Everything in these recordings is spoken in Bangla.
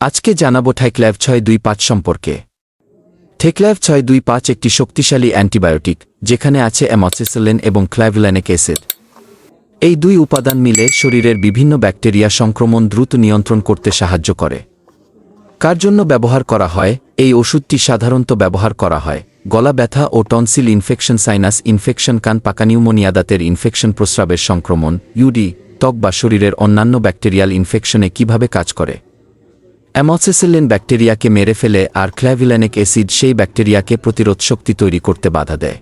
আজকে জানাব ঠাইক্ল্যাভ ছয় দুই পাঁচ সম্পর্কে। ঠেকল্যাভ ছয় দুই পাঁচ একটি শক্তিশালী অ্যান্টিবায়োটিক, যেখানে আছে অ্যামক্সিসিলিন এবং ক্ল্যাভল্যানিক অ্যাসিড। এই দুই উপাদান মিলে শরীরের বিভিন্ন ব্যাকটেরিয়া সংক্রমণ দ্রুত নিয়ন্ত্রণ করতে সাহায্য করে। কার জন্য ব্যবহার করা হয়? এই ওষুধটি সাধারণত ব্যবহার করা হয়। গলা ব্যথা ও টনসিল ইনফেকশন, সাইনাস ইনফেকশন, কান পাকা, নিউমোনিয়া দাঁতের ইনফেকশন, প্রস্রাবের সংক্রমণ, ইউডি, ত্বক বা শরীরের অন্যান্য ব্যাকটেরিয়াল ইনফেকশনে কীভাবে কাজ করে? অ্যামক্সিসিলিন ব্যাকটেরিয়াকে মেরে ফেলে আর ক্ল্যাভিল্যানিক অ্যাসিড সেই ব্যাকটেরিয়াকে প্রতিরোধ শক্তি তৈরি করতে বাধা দেয়।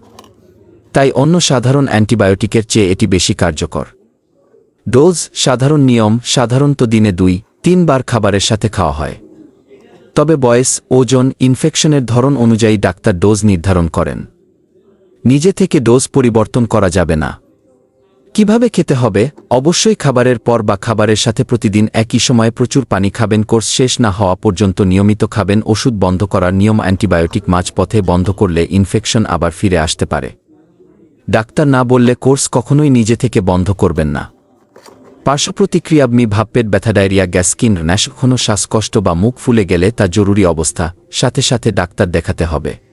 তাই অন্য সাধারণ অ্যান্টিবায়োটিকের চেয়ে এটি বেশি কার্যকর। ডোজ, সাধারণ নিয়ম, সাধারণত দিনে দুই তিনবার খাবারের সাথে খাওয়া হয়। তবে বয়স, ওজন, ইনফেকশনের ধরন অনুযায়ী ডাক্তার ডোজ নির্ধারণ করেন। নিজে থেকে ডোজ পরিবর্তন করা যাবে না। কীভাবে খেতে হবে? অবশ্যই খাবারের পর বা খাবারের সাথে প্রতিদিন একই সময়ে প্রচুর পানি খাবেন, কোর্স শেষ না হওয়া পর্যন্ত নিয়মিত খাবেন, ওষুধ বন্ধ করার নিয়ম অ্যান্টিবায়োটিক মাঝপথে বন্ধ করলে ইনফেকশন আবার ফিরে আসতে পারে। ডাক্তার না বললে কোর্স কখনোই নিজে থেকে বন্ধ করবেন না। পার্শ্বপ্রতিক্রিয়াবমি ভাবপেট ব্যথা, ডায়রিয়া গ্যাসকিন ন্যাশক্ষণ শ্বাসকষ্ট বা মুখ ফুলে গেলে তা জরুরি অবস্থা। সাথে সাথে ডাক্তার দেখাতে হবে।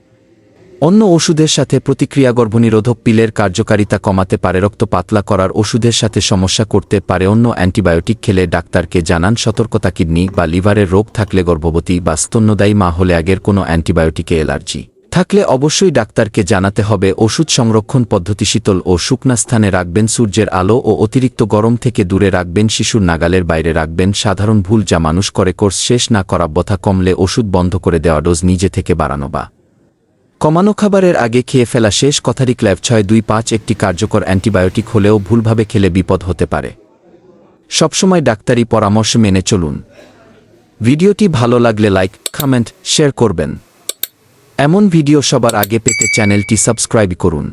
অন্য ওষুধের সাথে প্রতিক্রিয়া গর্ভনিরোধক পিলের কার্যকারিতা কমাতে পারে, রক্ত পাতলা করার ওষুধের সাথে সমস্যা করতে পারে, অন্য অ্যান্টিবায়োটিক খেলে ডাক্তারকে জানান, সতর্কতা কিডনি বা লিভারের রোগ থাকলে গর্ভবতী বা স্তন্যদায়ী মা হলে আগের কোনো অ্যান্টিবায়োটিকে অ্যালার্জি। থাকলে অবশ্যই ডাক্তারকে জানাতে হবে, ওষুধ সংরক্ষণ পদ্ধতি শীতল ও শুকনা স্থানে রাখবেন, সূর্যের আলো ও অতিরিক্ত গরম থেকে দূরে রাখবেন, শিশুর নাগালের বাইরে রাখবেন, সাধারণ ভুল যা মানুষ করে, কোর্স শেষ না করা ব্যথা কমলে ওষুধ বন্ধ করে দেওয়া ডোজ নিজে থেকে বাড়ানো বা কমানো খাবারের আগে খেয়ে ফেলা শেষ কথারি ক্ল্যাভ ছয় দুই পাঁচ একটি কার্যকর অ্যান্টিবায়োটিক হলেও ভুলভাবে খেলে বিপদ হতে পারে। সবসময় ডাক্তারি পরামর্শ মেনে চলুন। ভিডিওটি ভালো লাগলে লাইক কমেন্ট শেয়ার করবেন। এমন ভিডিও সবার আগে পেতে চ্যানেলটি সাবস্ক্রাইব করুন।